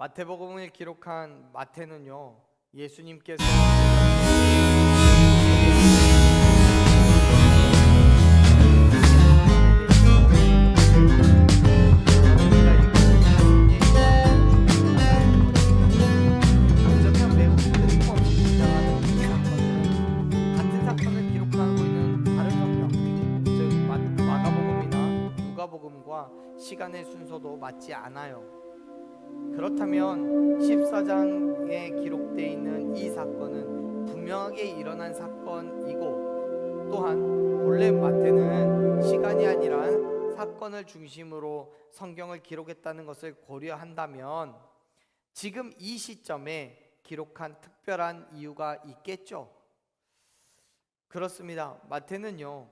마태복음을 기록한 마태는요 예수님께서 시간의 순서도 맞지 않아요. 그렇다면 14장에 기록되어 있는 이 사건은 분명하게 일어난 사건이고 또한 본래 마태는 시간이 아니라 사건을 중심으로 성경을 기록했다는 것을 고려한다면 지금 이 시점에 기록한 특별한 이유가 있겠죠. 그렇습니다. 마태는요.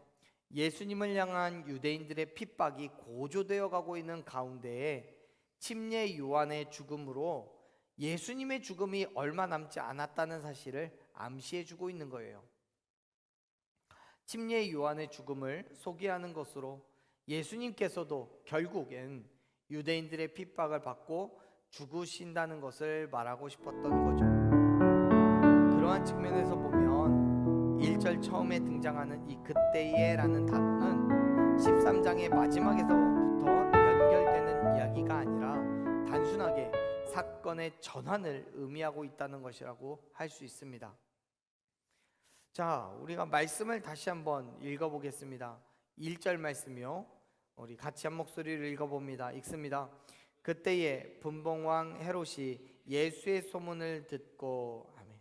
예수님을 향한 유대인들의 핍박이 고조되어 가고 있는 가운데에 침례 요한의 죽음으로 예수님의 죽음이 얼마 남지 않았다는 사실을 암시해 주고 있는 거예요. 침례 요한의 죽음을 소개하는 것으로 예수님께서도 결국엔 유대인들의 핍박을 받고 죽으신다는 것을 말하고 싶었던 거죠. 그러한 측면에서 보면 1절 처음에 등장하는 이 그때에라는 단어는 13장의 마지막에서부터 연결되는 이야기가 아니라 단순하게 사건의 전환을 의미하고 있다는 것이라고 할 수 있습니다. 자, 우리가 말씀을 다시 한번 읽어 보겠습니다. 1절 말씀이요. 우리 같이 한 목소리를 읽어 봅니다. 읽습니다. 그때에 분봉왕 헤롯이 예수의 소문을 듣고 아멘.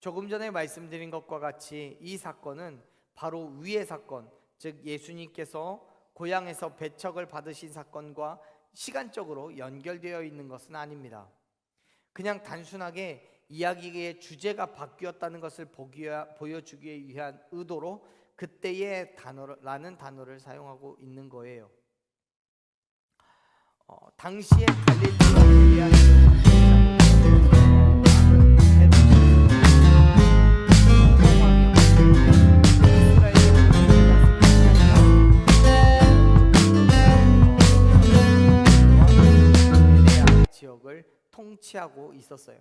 조금 전에 말씀드린 것과 같이 이 사건은 바로 위의 사건, 즉 예수님께서 고향에서 배척을 받으신 사건과 시간적으로 연결되어 있는 것은 아닙니다. 그냥 단순하게 이야기의 주제가 바뀌었다는 것을 보여주기 위한 의도로 그때의 단어라는 단어를 사용하고 있는 거예요. 어, 당시에 갈릴리와 통치하고 있었어요.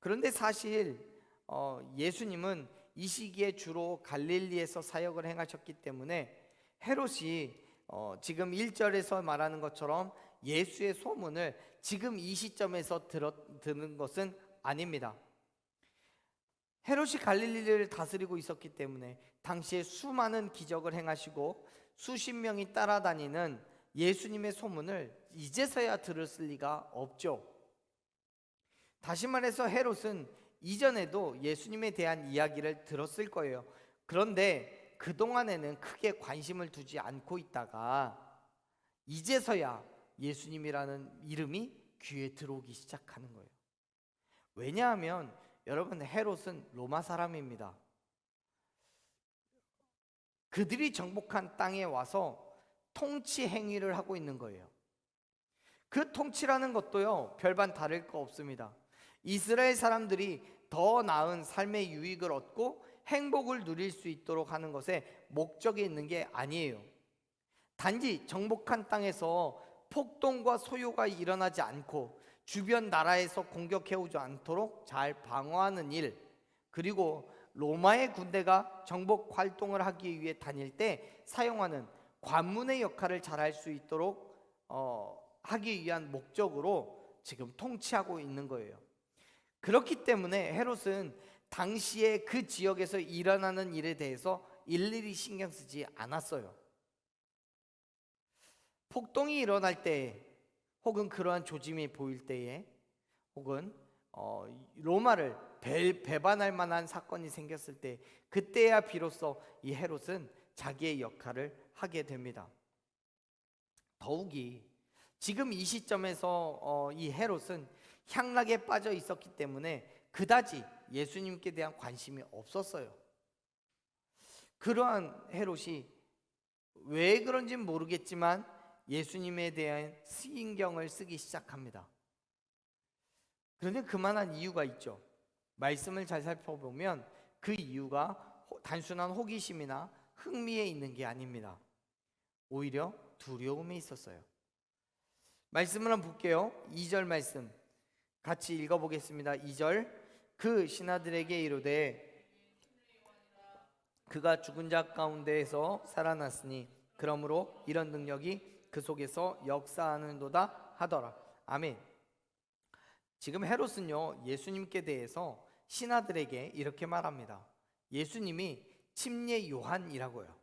그런데 사실 어, 예수님은 이 시기에 주로 갈릴리에서 사역을 행하셨기 때문에 헤롯이 어, 지금 1절에서 말하는 것처럼 예수의 소문을 지금 이 시점에서 들어, 듣는 것은 아닙니다. 헤롯이 갈릴리를 다스리고 있었기 때문에 당시에 수많은 기적을 행하시고 수십 명이 따라다니는 예수님의 소문을 이제서야 들었을 리가 없죠. 다시 말해서 헤롯은 이전에도 예수님에 대한 이야기를 들었을 거예요. 그런데 그동안에는 크게 관심을 두지 않고 있다가 이제서야 예수님이라는 이름이 귀에 들어오기 시작하는 거예요. 왜냐하면 여러분 헤롯은 로마 사람입니다. 그들이 정복한 땅에 와서 통치 행위를 하고 있는 거예요. 그 통치라는 것도요, 별반 다를 거 없습니다. 이스라엘 사람들이 더 나은 삶의 유익을 얻고 행복을 누릴 수 있도록 하는 것에 목적이 있는 게 아니에요. 단지 정복한 땅에서 폭동과 소요가 일어나지 않고 주변 나라에서 공격해 오지 않도록 잘 방어하는 일, 그리고 로마의 군대가 정복 활동을 하기 위해 다닐 때 사용하는 관문의 역할을 잘 할 수 있도록 어, 하기 위한 목적으로 지금 통치하고 있는 거예요. 그렇기 때문에 헤롯은 당시에 그 지역에서 일어나는 일에 대해서 일일이 신경 쓰지 않았어요. 폭동이 일어날 때 혹은 그러한 조짐이 보일 때에 혹은 어, 로마를 배, 배반할 만한 사건이 생겼을 때 그때야 비로소 이 헤롯은 자기의 역할을 하게 됩니다. 더욱이 지금 이 시점에서 어, 이 헤롯은 향락에 빠져 있었기 때문에 그다지 예수님께 대한 관심이 없었어요. 그러한 헤롯이 왜 그런지는 모르겠지만 예수님에 대한 신경을 쓰기 시작합니다. 그런데 그만한 이유가 있죠. 말씀을 잘 살펴보면 그 이유가 호- 단순한 호기심이나 흥미에 있는 게 아닙니다. 오히려 두려움에 있었어요. 말씀을 한번 볼게요. 2절 말씀 같이 읽어보겠습니다. 2절 그 신하들에게 이르되 그가 죽은 자 가운데에서 살아났으니 그러므로 이런 능력이 그 속에서 역사하는도다 하더라. 아멘. 지금 헤롯은요 예수님께 대해서 신하들에게 이렇게 말합니다. 예수님이 침례 요한이라고요.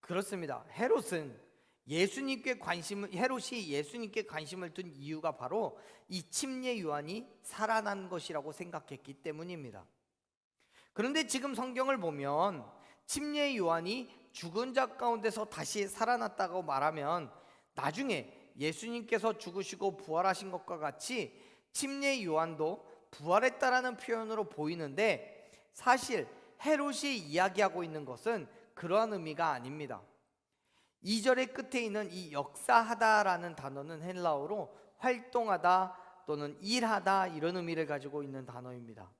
그렇습니다. 헤롯은 예수님께 관심을 헤롯이 예수님께 관심을 둔 이유가 바로 이 침례 요한이 살아난 것이라고 생각했기 때문입니다. 그런데 지금 성경을 보면 침례 요한이 죽은 자 가운데서 다시 살아났다고 말하면 나중에 예수님께서 죽으시고 부활하신 것과 같이 침례 요한도 부활했다라는 표현으로 보이는데 사실 헤롯이 이야기하고 있는 것은 그러한 의미가 아닙니다. 2절의 끝에 있는 이 역사하다라는 단어는 헬라어로 활동하다 또는 일하다 이런 의미를 가지고 있는 단어입니다.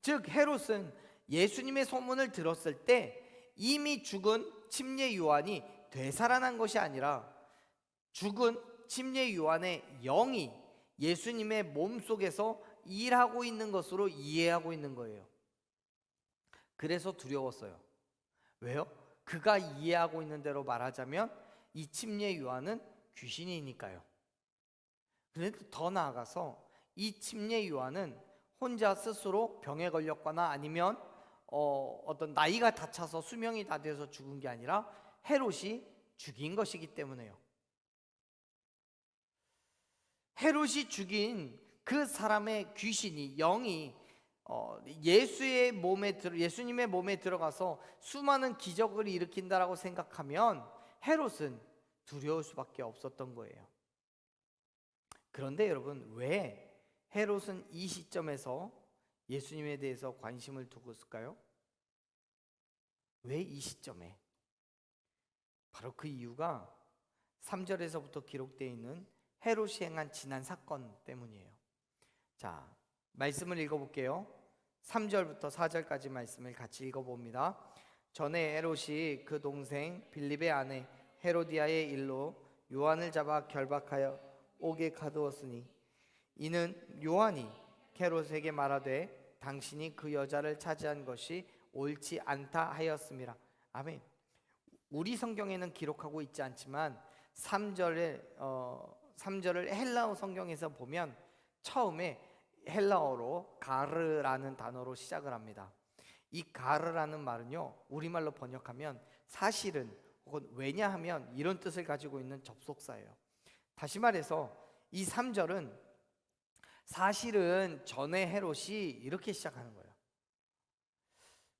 즉 헤롯은 예수님의 소문을 들었을 때 이미 죽은 침례 요한이 되살아난 것이 아니라 죽은 침례 요한의 영이 예수님의 몸 속에서 일하고 있는 것으로 이해하고 있는 거예요. 그래서 두려웠어요. 왜요? 그가 이해하고 있는 대로 말하자면 이 침례 요한은 귀신이니까요. 그런데 더 나아가서 이 침례 요한은 혼자 스스로 병에 걸렸거나 아니면 어, 어떤 나이가 다 차서 수명이 다 돼서 죽은 게 아니라 헤롯이 죽인 것이기 때문에요. 헤롯이 죽인 그 사람의 귀신이 영이 어, 예수의 몸에 들어 예수님의 몸에 들어가서 수많은 기적을 일으킨다라고 생각하면 헤롯은 두려울 수밖에 없었던 거예요. 그런데 여러분 왜 헤롯은 이 시점에서 예수님에 대해서 관심을 두고 있을까요? 왜 이 시점에? 바로 그 이유가 3절에서부터 기록되어 있는 헤롯이 행한 지난 사건 때문이에요. 자, 말씀을 읽어볼게요. 3절부터 4절까지 말씀을 같이 읽어봅니다. 전에 헤롯이 그 동생 빌립의 아내 헤로디아의 일로 요한을 잡아 결박하여 옥에 가두었으니 이는 요한이 헤롯에게 말하되 당신이 그 여자를 차지한 것이 옳지 않다 하였습니다. 아멘. 우리 성경에는 기록하고 있지 않지만 3절에 어 3절을 헬라어 성경에서 보면 처음에 헬라어로 가르라는 단어로 시작을 합니다. 이 가르라는 말은요, 우리말로 번역하면 사실은 혹은 왜냐하면 이런 뜻을 가지고 있는 접속사예요. 다시 말해서 이 3절은 사실은 전에 헤롯이 이렇게 시작하는 거예요.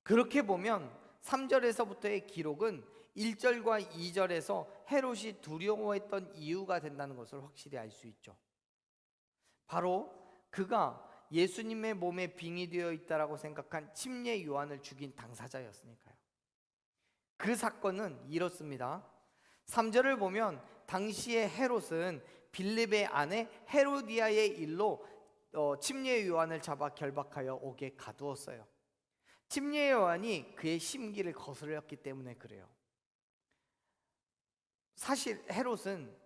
그렇게 보면 3절에서부터의 기록은 1절과 2절에서 헤롯이 두려워했던 이유가 된다는 것을 확실히 알 수 있죠. 바로 그가 예수님의 몸에 빙이 되어 있다라고 생각한 침례 요한을 죽인 당사자였으니까요. 그 사건은 이렇습니다. 3절을 보면 당시의 헤롯은 빌립의 아내 헤로디아의 일로 어, 침례 요한을 잡아 결박하여 옥에 가두었어요. 침례 요한이 그의 심기를 거스렸기 때문에 그래요. 사실 헤롯은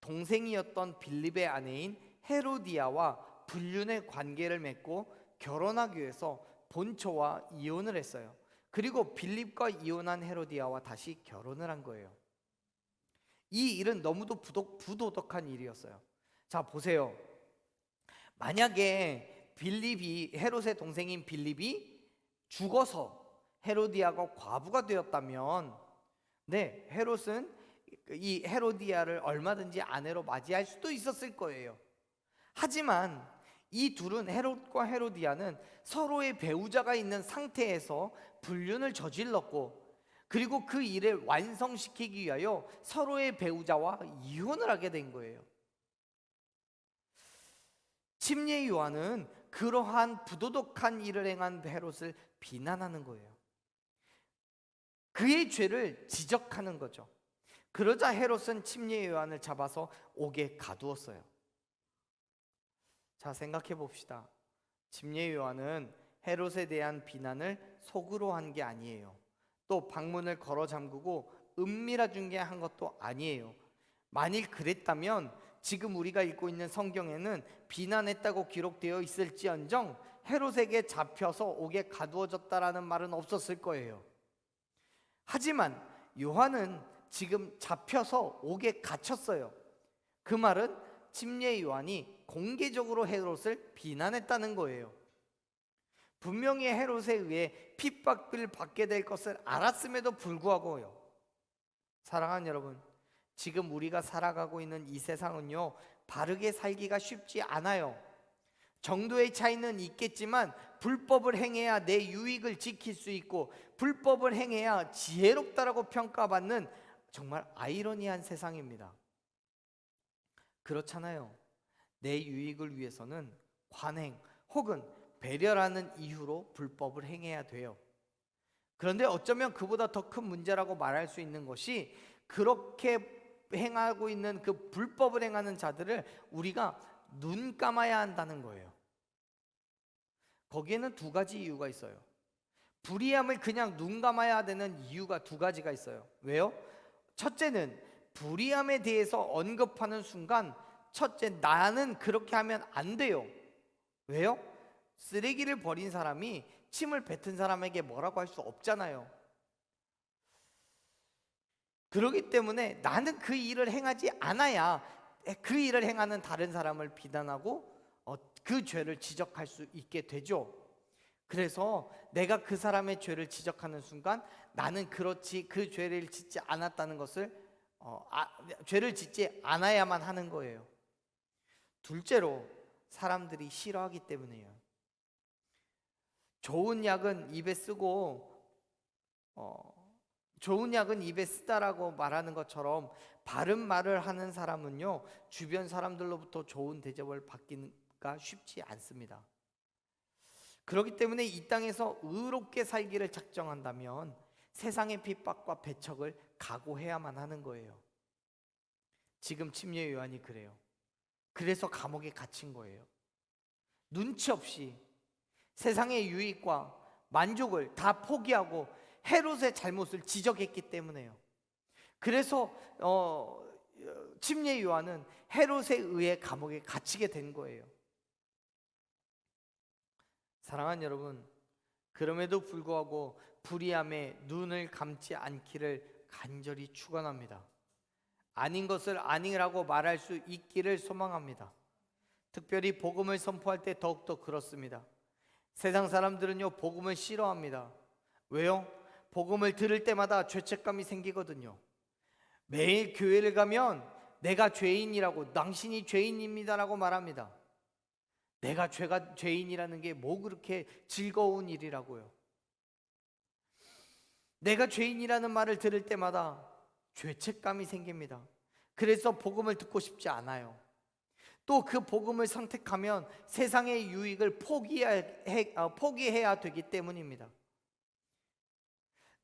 동생이었던 빌립의 아내인 헤로디아와 불륜의 관계를 맺고 결혼하기 위해서 본초와 이혼을 했어요. 그리고 빌립과 이혼한 헤로디아와 다시 결혼을 한 거예요. 이 일은 너무도 부도, 부도덕한 일이었어요. 자, 보세요. 만약에 빌립이 헤롯의 동생인 빌립이 죽어서 헤로디아가 과부가 되었다면 네, 헤롯은 이 헤로디아를 얼마든지 아내로 맞이할 수도 있었을 거예요. 하지만 이 둘은 헤롯과 헤로디아는 서로의 배우자가 있는 상태에서 불륜을 저질렀고 그리고 그 일을 완성시키기 위하여 서로의 배우자와 이혼을 하게 된 거예요. 침례 요한은 그러한 부도덕한 일을 행한 헤롯을 비난하는 거예요. 그의 죄를 지적하는 거죠. 그러자 헤롯은 침례 요한을 잡아서 옥에 가두었어요. 자, 생각해 봅시다. 침례 요한은 헤롯에 대한 비난을 속으로 한 게 아니에요. 또 방문을 걸어 잠그고 은밀어 준게 한 것도 아니에요. 만일 그랬다면 지금 우리가 읽고 있는 성경에는 비난했다고 기록되어 있을지언정 헤롯에게 잡혀서 옥에 가두어졌다라는 말은 없었을 거예요. 하지만 요한은 지금 잡혀서 옥에 갇혔어요. 그 말은 침례 요한이 공개적으로 헤롯을 비난했다는 거예요. 분명히 헤롯에 의해 핍박을 받게 될 것을 알았음에도 불구하고요. 사랑하는 여러분, 지금 우리가 살아가고 있는 이 세상은요, 바르게 살기가 쉽지 않아요. 정도의 차이는 있겠지만 불법을 행해야 내 유익을 지킬 수 있고 불법을 행해야 지혜롭다라고 평가받는 정말 아이러니한 세상입니다. 그렇잖아요. 내 유익을 위해서는 관행 혹은 배려라는 이유로 불법을 행해야 돼요. 그런데 어쩌면 그보다 더 큰 문제라고 말할 수 있는 것이 그렇게 행하고 있는 그 불법을 행하는 자들을 우리가 눈 감아야 한다는 거예요. 거기에는 두 가지 이유가 있어요. 불의함을 그냥 눈 감아야 되는 이유가 두 가지가 있어요. 왜요? 첫째는 불의함에 대해서 언급하는 순간 첫째 나는 그렇게 하면 안 돼요. 왜요? 쓰레기를 버린 사람이 침을 뱉은 사람에게 뭐라고 할 수 없잖아요. 그렇기 때문에 나는 그 일을 행하지 않아야 그 일을 행하는 다른 사람을 비난하고 어, 그 죄를 지적할 수 있게 되죠. 그래서 내가 그 사람의 죄를 지적하는 순간 나는 그렇지 그 죄를 짓지 않았다는 것을 어, 아, 죄를 짓지 않아야만 하는 거예요. 둘째로 사람들이 싫어하기 때문이에요. 좋은 약은 입에 쓰고 어, 좋은 약은 입에 쓰다라고 말하는 것처럼 바른 말을 하는 사람은요 주변 사람들로부터 좋은 대접을 받기가 쉽지 않습니다. 그렇기 때문에 이 땅에서 의롭게 살기를 작정한다면 세상의 핍박과 배척을 각오해야만 하는 거예요. 지금 침례 요한이 그래요. 그래서 감옥에 갇힌 거예요. 눈치 없이 세상의 유익과 만족을 다 포기하고 헤롯의 잘못을 지적했기 때문에요. 그래서 어, 침례 요한은 헤롯에 의해 감옥에 갇히게 된 거예요. 사랑하는 여러분, 그럼에도 불구하고 불의함에 눈을 감지 않기를 간절히 축원합니다. 아닌 것을 아니라고 말할 수 있기를 소망합니다. 특별히 복음을 선포할 때 더욱더 그렇습니다. 세상 사람들은요, 복음을 싫어합니다. 왜요? 복음을 들을 때마다 죄책감이 생기거든요. 매일 교회를 가면 내가 죄인이라고, 당신이 죄인입니다라고 말합니다. 내가 죄가 죄인이라는 게 뭐 그렇게 즐거운 일이라고요. 내가 죄인이라는 말을 들을 때마다 죄책감이 생깁니다. 그래서 복음을 듣고 싶지 않아요. 또 그 복음을 선택하면 세상의 유익을 포기해야, 어, 포기해야 되기 때문입니다.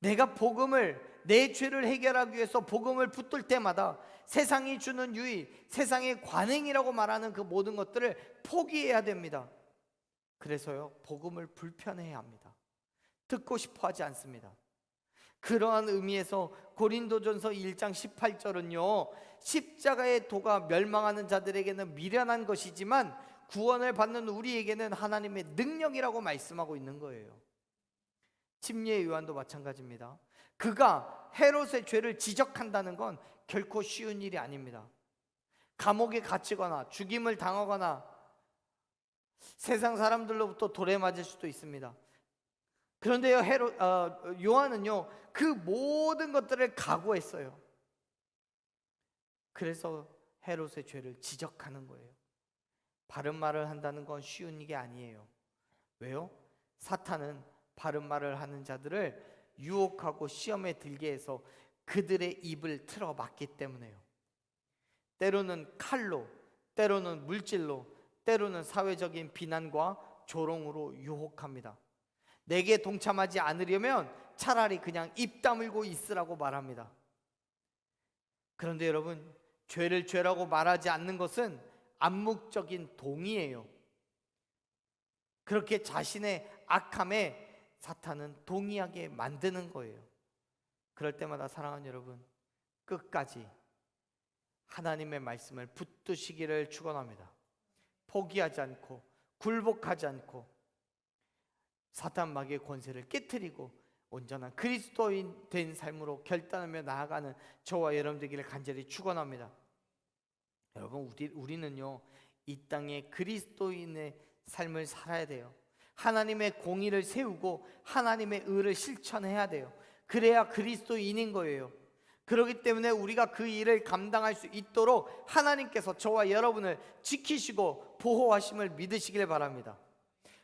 내가 복음을 내 죄를 해결하기 위해서 복음을 붙들 때마다 세상이 주는 유익, 세상의 관행이라고 말하는 그 모든 것들을 포기해야 됩니다. 그래서요, 복음을 불편해야 합니다. 듣고 싶어 하지 않습니다. 그러한 의미에서 고린도전서 1장 18절은요. 십자가의 도가 멸망하는 자들에게는 미련한 것이지만 구원을 받는 우리에게는 하나님의 능력이라고 말씀하고 있는 거예요. 침례 요한도 마찬가지입니다. 그가 헤롯의 죄를 지적한다는 건 결코 쉬운 일이 아닙니다. 감옥에 갇히거나 죽임을 당하거나 세상 사람들로부터 돌에 맞을 수도 있습니다. 그런데요, 헤로, 어, 요한은요, 그 모든 것들을 각오했어요. 그래서 헤롯의 죄를 지적하는 거예요. 바른 말을 한다는 건 쉬운 일이 아니에요. 왜요? 사탄은 바른 말을 하는 자들을 유혹하고 시험에 들게 해서 그들의 입을 틀어 막기 때문에요. 때로는 칼로, 때로는 물질로, 때로는 사회적인 비난과 조롱으로 유혹합니다. 내게 동참하지 않으려면 차라리 그냥 입 다물고 있으라고 말합니다. 그런데 여러분, 죄를 죄라고 말하지 않는 것은 암묵적인 동의예요. 그렇게 자신의 악함에 사탄은 동의하게 만드는 거예요. 그럴 때마다 사랑하는 여러분, 끝까지 하나님의 말씀을 붙드시기를 축원합니다. 포기하지 않고 굴복하지 않고 사탄 마귀의 권세를 깨뜨리고 온전한 그리스도인 된 삶으로 결단하며 나아가는 저와 여러분 되기를 간절히 축원합니다. 여러분 우리 우리는요 이 땅에 그리스도인의 삶을 살아야 돼요. 하나님의 공의를 세우고 하나님의 의를 실천해야 돼요. 그래야 그리스도인인 거예요. 그렇기 때문에 우리가 그 일을 감당할 수 있도록 하나님께서 저와 여러분을 지키시고 보호하심을 믿으시길 바랍니다.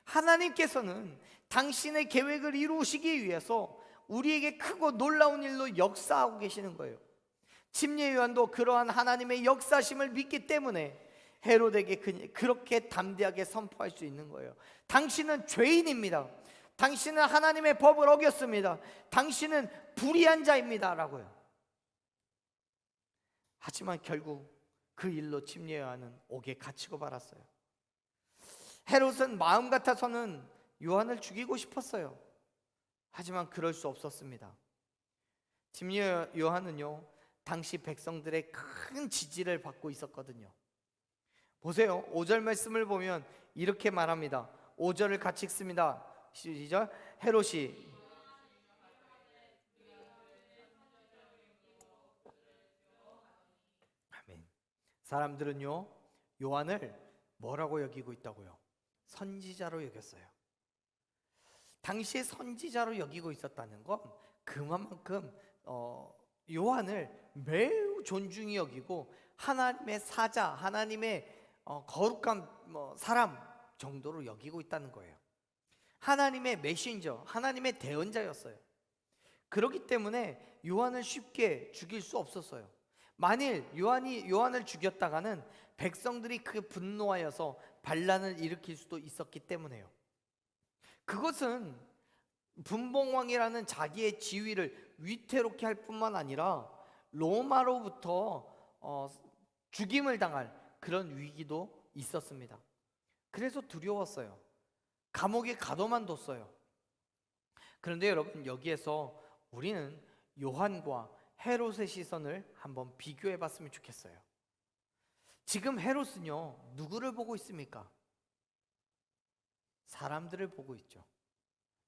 하나님께서는 당신의 계획을 이루시기 위해서 우리에게 크고 놀라운 일로 역사하고 계시는 거예요. 침례 요한도 그러한 하나님의 역사심을 믿기 때문에 헤롯에게 그- 그렇게 담대하게 선포할 수 있는 거예요. 당신은 죄인입니다. 당신은 하나님의 법을 어겼습니다. 당신은 불의한 자입니다라고요. 하지만 결국 그 일로 침례 요한은 옥에 갇히고 말았어요. 헤롯은 마음 같아서는 요한을 죽이고 싶었어요. 하지만 그럴 수 없었습니다. 침례 요한은요, 당시 백성들의 큰 지지를 받고 있었거든요. 보세요. 5절 말씀을 보면 이렇게 말합니다. 5절을 같이 읽습니다. 시작. 헤롯이 아멘. 사람들은요, 요한을 뭐라고 여기고 있다고요? 선지자로 여겼어요. 당시에 선지자로 여기고 있었다는 건 그만큼 어, 요한을 매우 존중히 여기고 하나님의 사자, 하나님의 어, 거룩한 뭐, 사람 정도로 여기고 있다는 거예요. 하나님의 메신저, 하나님의 대언자였어요. 그렇기 때문에 요한을 쉽게 죽일 수 없었어요. 만일 요한이 요한을 죽였다가는 백성들이 그 분노하여서 반란을 일으킬 수도 있었기 때문에요. 그것은 분봉왕이라는 자기의 지위를 위태롭게 할 뿐만 아니라 로마로부터 어, 죽임을 당할 그런 위기도 있었습니다. 그래서 두려웠어요. 감옥에 가둬만 뒀어요. 그런데 여러분 여기에서 우리는 요한과 헤롯의 시선을 한번 비교해 봤으면 좋겠어요. 지금 헤롯은요, 누구를 보고 있습니까? 사람들을 보고 있죠.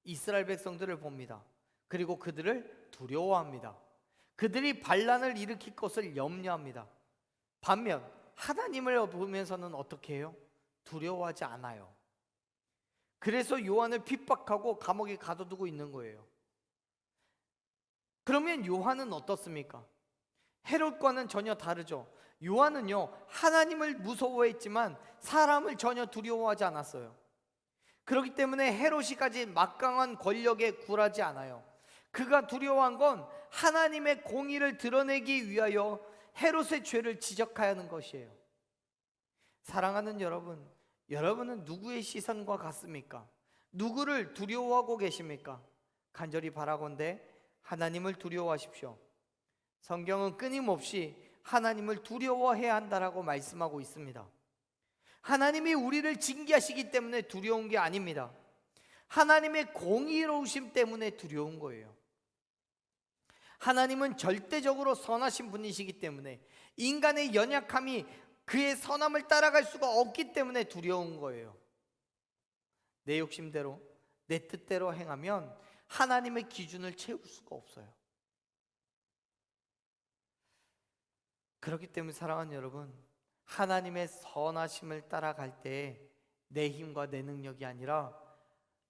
이스라엘 백성들을 봅니다. 그리고 그들을 두려워합니다. 그들이 반란을 일으킬 것을 염려합니다. 반면 하나님을 보면서는 어떻게 해요? 두려워하지 않아요. 그래서 요한을 핍박하고 감옥에 가둬두고 있는 거예요. 그러면 요한은 어떻습니까? 헤롯과는 전혀 다르죠. 요한은요, 하나님을 무서워했지만 사람을 전혀 두려워하지 않았어요. 그렇기 때문에 헤롯이까지 막강한 권력에 굴하지 않아요. 그가 두려워한 건 하나님의 공의를 드러내기 위하여 헤롯의 죄를 지적하는 것이에요. 사랑하는 여러분, 여러분은 누구의 시선과 같습니까? 누구를 두려워하고 계십니까? 간절히 바라건대 하나님을 두려워하십시오. 성경은 끊임없이 하나님을 두려워해야 한다라고 말씀하고 있습니다. 하나님이 우리를 징계하시기 때문에 두려운 게 아닙니다. 하나님의 공의로우심 때문에 두려운 거예요. 하나님은 절대적으로 선하신 분이시기 때문에 인간의 연약함이 그의 선함을 따라갈 수가 없기 때문에 두려운 거예요. 내 욕심대로, 내 뜻대로 행하면 하나님의 기준을 채울 수가 없어요. 그렇기 때문에 사랑하는 여러분, 하나님의 선하심을 따라갈 때 내 힘과 내 능력이 아니라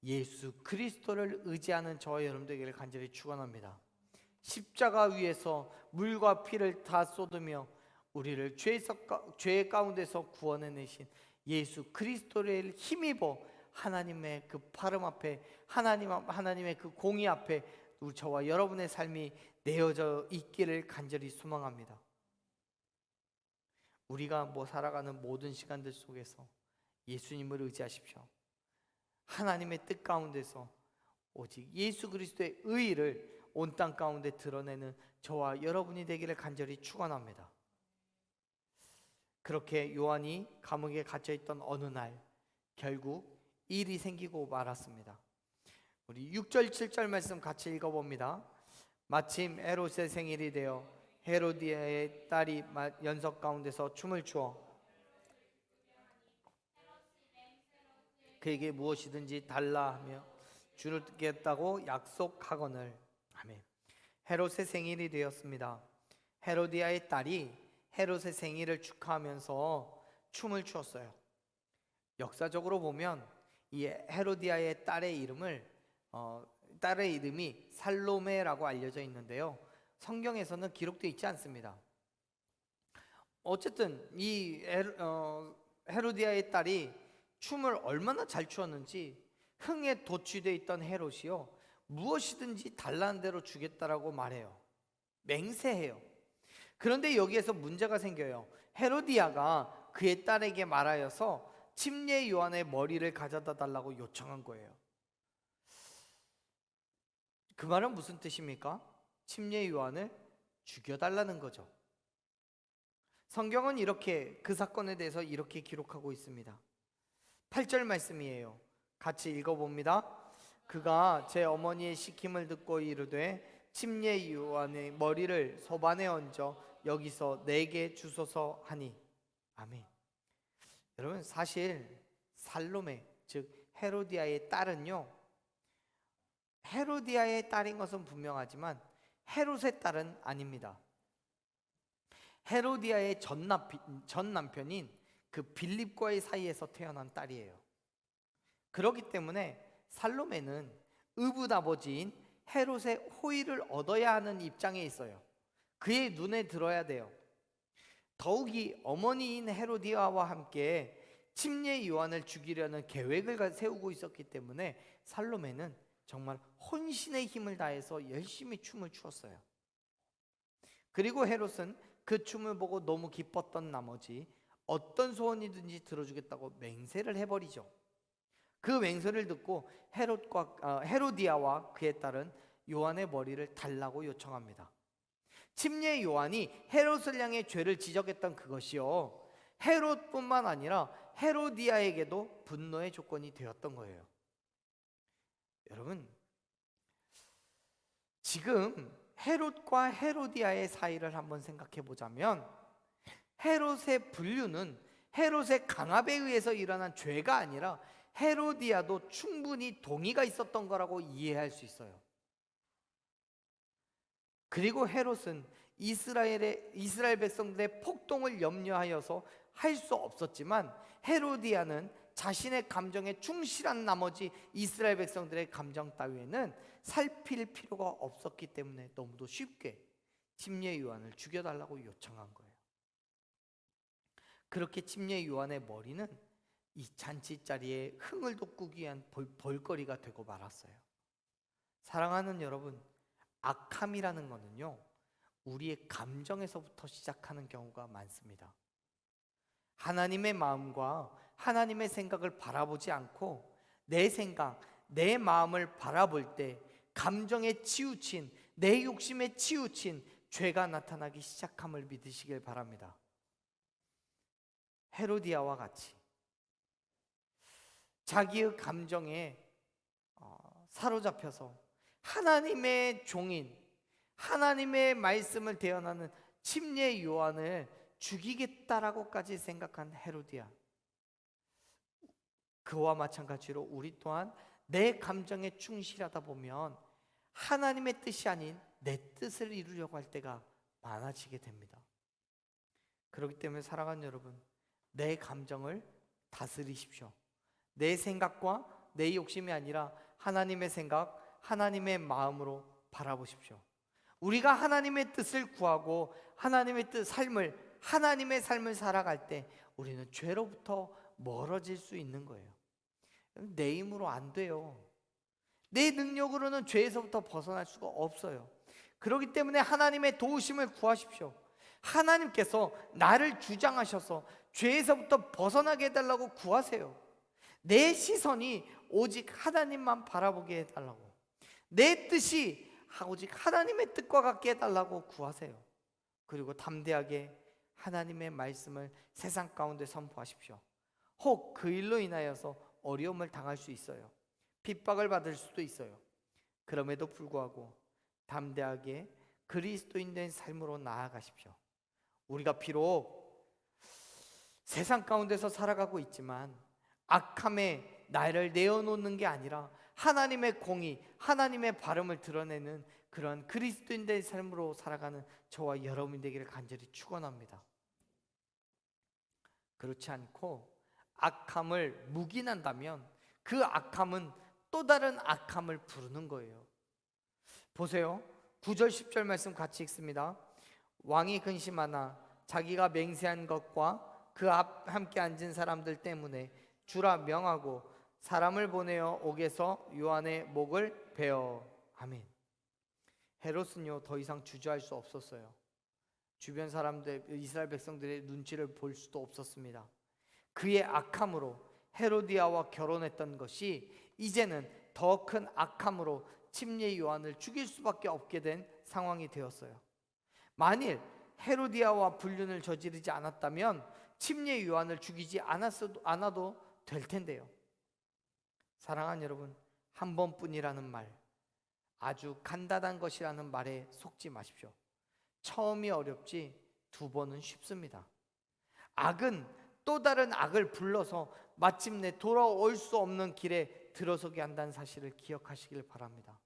예수 그리스도를 의지하는 저와 여러분들에게 간절히 축원합니다. 십자가 위에서 물과 피를 다 쏟으며 우리를 죄에서, 죄 가운데서 구원해내신 예수 그리스도를 힘입어 하나님의 그 발음 앞에 하나님 하나님의 그 공의 앞에 우리 저와 여러분의 삶이 내어져 있기를 간절히 소망합니다. 우리가 뭐 살아가는 모든 시간들 속에서 예수님을 의지하십시오. 하나님의 뜻 가운데서 오직 예수 그리스도의 의를 온 땅 가운데 드러내는 저와 여러분이 되기를 간절히 축원합니다. 그렇게 요한이 감옥에 갇혀 있던 어느 날 결국 일이 생기고 말았습니다. 우리 6절 7절 말씀 같이 읽어 봅니다. 마침 에롯의 생일이 되어 헤로디아의 딸이 마- 연석 가운데서 춤을 추어 그에게 무엇이든지 달라 하며 주겠다고 약속하거늘 아멘. 헤롯의 생일이 되었습니다. 헤로디아의 딸이 헤롯의 생일을 축하하면서 춤을 추었어요. 역사적으로 보면 이 헤로디아의 딸의 이름을 어, 딸의 이름이 살로메라고 알려져 있는데요. 성경에서는 기록되어 있지 않습니다. 어쨌든 이 어, 헤로디아의 딸이 춤을 얼마나 잘 추었는지 흥에 도취되어 있던 헤롯이요 무엇이든지 달라는 대로 주겠다라고 말해요. 맹세해요. 그런데 여기에서 문제가 생겨요. 헤로디아가 그의 딸에게 말하여서 침례 요한의 머리를 가져다 달라고 요청한 거예요. 그 말은 무슨 뜻입니까? 침례 요한을 죽여달라는 거죠. 성경은 이렇게 그 사건에 대해서 이렇게 기록하고 있습니다. 8절 말씀이에요. 같이 읽어봅니다. 그가 제 어머니의 시킴을 듣고 이르되 침례 요한의 머리를 소반에 얹어 여기서 내게 주소서 하니 아멘. 여러분 사실 살로메 즉 헤로디아의 딸은요 헤로디아의 딸인 것은 분명하지만 헤롯의 딸은 아닙니다. 헤로디아의 전, 남편, 전 남편인 그 빌립과의 사이에서 태어난 딸이에요. 그렇기 때문에 살로메는 의붓 아버지인 헤롯의 호의를 얻어야 하는 입장에 있어요. 그의 눈에 들어야 돼요. 더욱이 어머니인 헤로디아와 함께 침례 요한을 죽이려는 계획을 세우고 있었기 때문에 살로메는 정말 혼신의 힘을 다해서 열심히 춤을 추었어요. 그리고 헤롯은 그 춤을 보고 너무 기뻤던 나머지 어떤 소원이든지 들어주겠다고 맹세를 해버리죠. 그 맹세를 듣고 헤롯과 어, 헤로디아와 그의 딸은 요한의 머리를 달라고 요청합니다. 침례 요한이 헤롯을 향해 죄를 지적했던 그것이요. 헤롯뿐만 아니라 헤로디아에게도 분노의 조건이 되었던 거예요. 여러분, 지금 헤롯과 헤로디아의 사이를 한번 생각해 보자면 헤롯의 분류는 헤롯의 강압에 의해서 일어난 죄가 아니라 헤로디아도 충분히 동의가 있었던 거라고 이해할 수 있어요. 그리고 헤롯은 이스라엘의 이스라엘 백성들의 폭동을 염려하여서 할 수 없었지만 헤로디아는 자신의 감정에 충실한 나머지 이스라엘 백성들의 감정 따위에는 살필 필요가 없었기 때문에 너무도 쉽게 침례 요한을 죽여달라고 요청한 거예요. 그렇게 침례 요한의 머리는 이 잔치 자리에 흥을 돋구기 위한 볼, 볼거리가 되고 말았어요. 사랑하는 여러분, 악함이라는 것은요, 우리의 감정에서부터 시작하는 경우가 많습니다. 하나님의 마음과 하나님의 생각을 바라보지 않고 내 생각, 내 마음을 바라볼 때 감정에 치우친 내 욕심에 치우친 죄가 나타나기 시작함을 믿으시길 바랍니다. 헤로디아와 같이 자기의 감정에 어, 사로잡혀서 하나님의 종인 하나님의 말씀을 대언하는 침례 요한을 죽이겠다라고까지 생각한 헤로디아 그와 마찬가지로 우리 또한 내 감정에 충실하다 보면 하나님의 뜻이 아닌 내 뜻을 이루려고 할 때가 많아지게 됩니다. 그렇기 때문에 사랑하는 여러분, 내 감정을 다스리십시오. 내 생각과 내 욕심이 아니라 하나님의 생각, 하나님의 마음으로 바라보십시오. 우리가 하나님의 뜻을 구하고 하나님의 뜻 삶을 하나님의 삶을 살아갈 때 우리는 죄로부터 멀어질 수 있는 거예요. 내 힘으로 안 돼요. 내 능력으로는 죄에서부터 벗어날 수가 없어요. 그렇기 때문에 하나님의 도우심을 구하십시오. 하나님께서 나를 주장하셔서 죄에서부터 벗어나게 해달라고 구하세요. 내 시선이 오직 하나님만 바라보게 해달라고. 내 뜻이 오직 하나님의 뜻과 같게 해달라고 구하세요. 그리고 담대하게 하나님의 말씀을 세상 가운데 선포하십시오. 혹 그 일로 인하여서 어려움을 당할 수 있어요. 핍박을 받을 수도 있어요. 그럼에도 불구하고 담대하게 그리스도인 된 삶으로 나아가십시오. 우리가 비록 세상 가운데서 살아가고 있지만 악함에 나를 내어놓는 게 아니라 하나님의 공의, 하나님의 발음을 드러내는 그런 그리스도인 된 삶으로 살아가는 저와 여러분이 되기를 간절히 축원합니다. 그렇지 않고 악함을 묵인한다면 그 악함은 또 다른 악함을 부르는 거예요. 보세요. 9절 10절 말씀 같이 읽습니다. 왕이 근심하나 자기가 맹세한 것과 그 앞 함께 앉은 사람들 때문에 주라 명하고 사람을 보내어 옥에서 요한의 목을 베어 아멘. 헤롯은요 더 이상 주저할 수 없었어요. 주변 사람들 이스라엘 백성들의 눈치를 볼 수도 없었습니다. 그의 악함으로 헤로디아와 결혼했던 것이 이제는 더 큰 악함으로 침례 요한을 죽일 수밖에 없게 된 상황이 되었어요. 만일 헤로디아와 불륜을 저지르지 않았다면 침례 요한을 죽이지 않았어도 않아도 될 텐데요. 사랑하는 여러분, 한 번뿐이라는 말, 아주 간단한 것이라는 말에 속지 마십시오. 처음이 어렵지 두 번은 쉽습니다. 악은 또 다른 악을 불러서 마침내 돌아올 수 없는 길에 들어서게 한다는 사실을 기억하시길 바랍니다.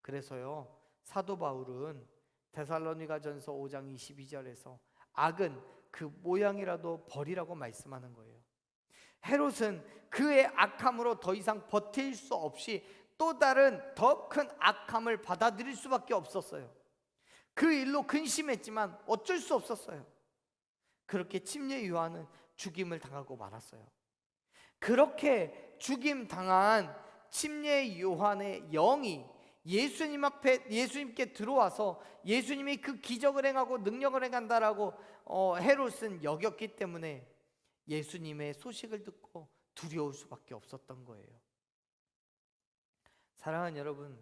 그래서요 사도 바울은 데살로니가전서 5장 22절에서 악은 그 모양이라도 버리라고 말씀하는 거예요. 헤롯은 그의 악함으로 더 이상 버틸 수 없이 또 다른 더 큰 악함을 받아들일 수밖에 없었어요. 그 일로 근심했지만 어쩔 수 없었어요. 그렇게 침례 요한은 죽임을 당하고 말았어요. 그렇게 죽임 당한 침례 요한의 영이 예수님 앞에 예수님께 들어와서 예수님이 그 기적을 행하고 능력을 행한다라고 어, 헤롯은 여겼기 때문에 예수님의 소식을 듣고 두려울 수밖에 없었던 거예요. 사랑하는 여러분,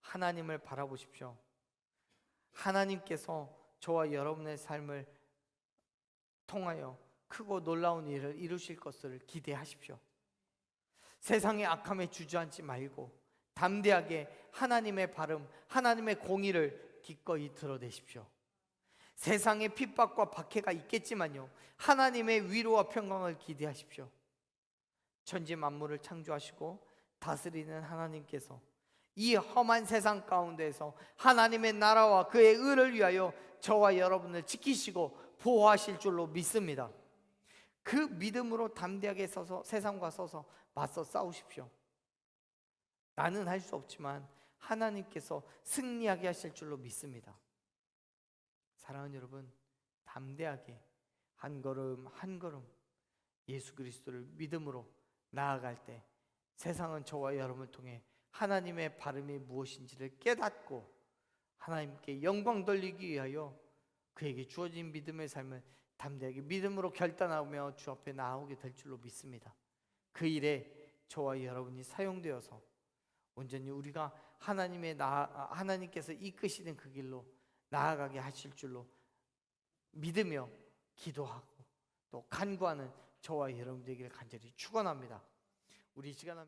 하나님을 바라보십시오. 하나님께서 저와 여러분의 삶을 통하여 크고 놀라운 일을 이루실 것을 기대하십시오. 세상의 악함에 주저앉지 말고 담대하게 하나님의 발음, 하나님의 공의를 기꺼이 드러내십시오. 세상의 핍박과 박해가 있겠지만요. 하나님의 위로와 평강을 기대하십시오. 천지 만물을 창조하시고 다스리는 하나님께서 이 험한 세상 가운데서 하나님의 나라와 그의 의를 위하여 저와 여러분을 지키시고 보호하실 줄로 믿습니다. 그 믿음으로 담대하게 서서 세상과 서서 맞서 싸우십시오. 나는 할 수 없지만 하나님께서 승리하게 하실 줄로 믿습니다. 사랑하는 여러분, 담대하게 한 걸음 한 걸음 예수 그리스도를 믿음으로 나아갈 때 세상은 저와 여러분을 통해 하나님의 발음이 무엇인지를 깨닫고 하나님께 영광 돌리기 위하여 그에게 주어진 믿음의 삶을 담대하게 믿음으로 결단하며 주 앞에 나오게 될 줄로 믿습니다. 그 일에 저와 여러분이 사용되어서 온전히 우리가 하나님의 나 하나님께서 이끄시는 그 길로 나아가게 하실 줄로 믿으며 기도하고 또 간구하는 저와 여러분 되기를 간절히 축원합니다. 우리 시간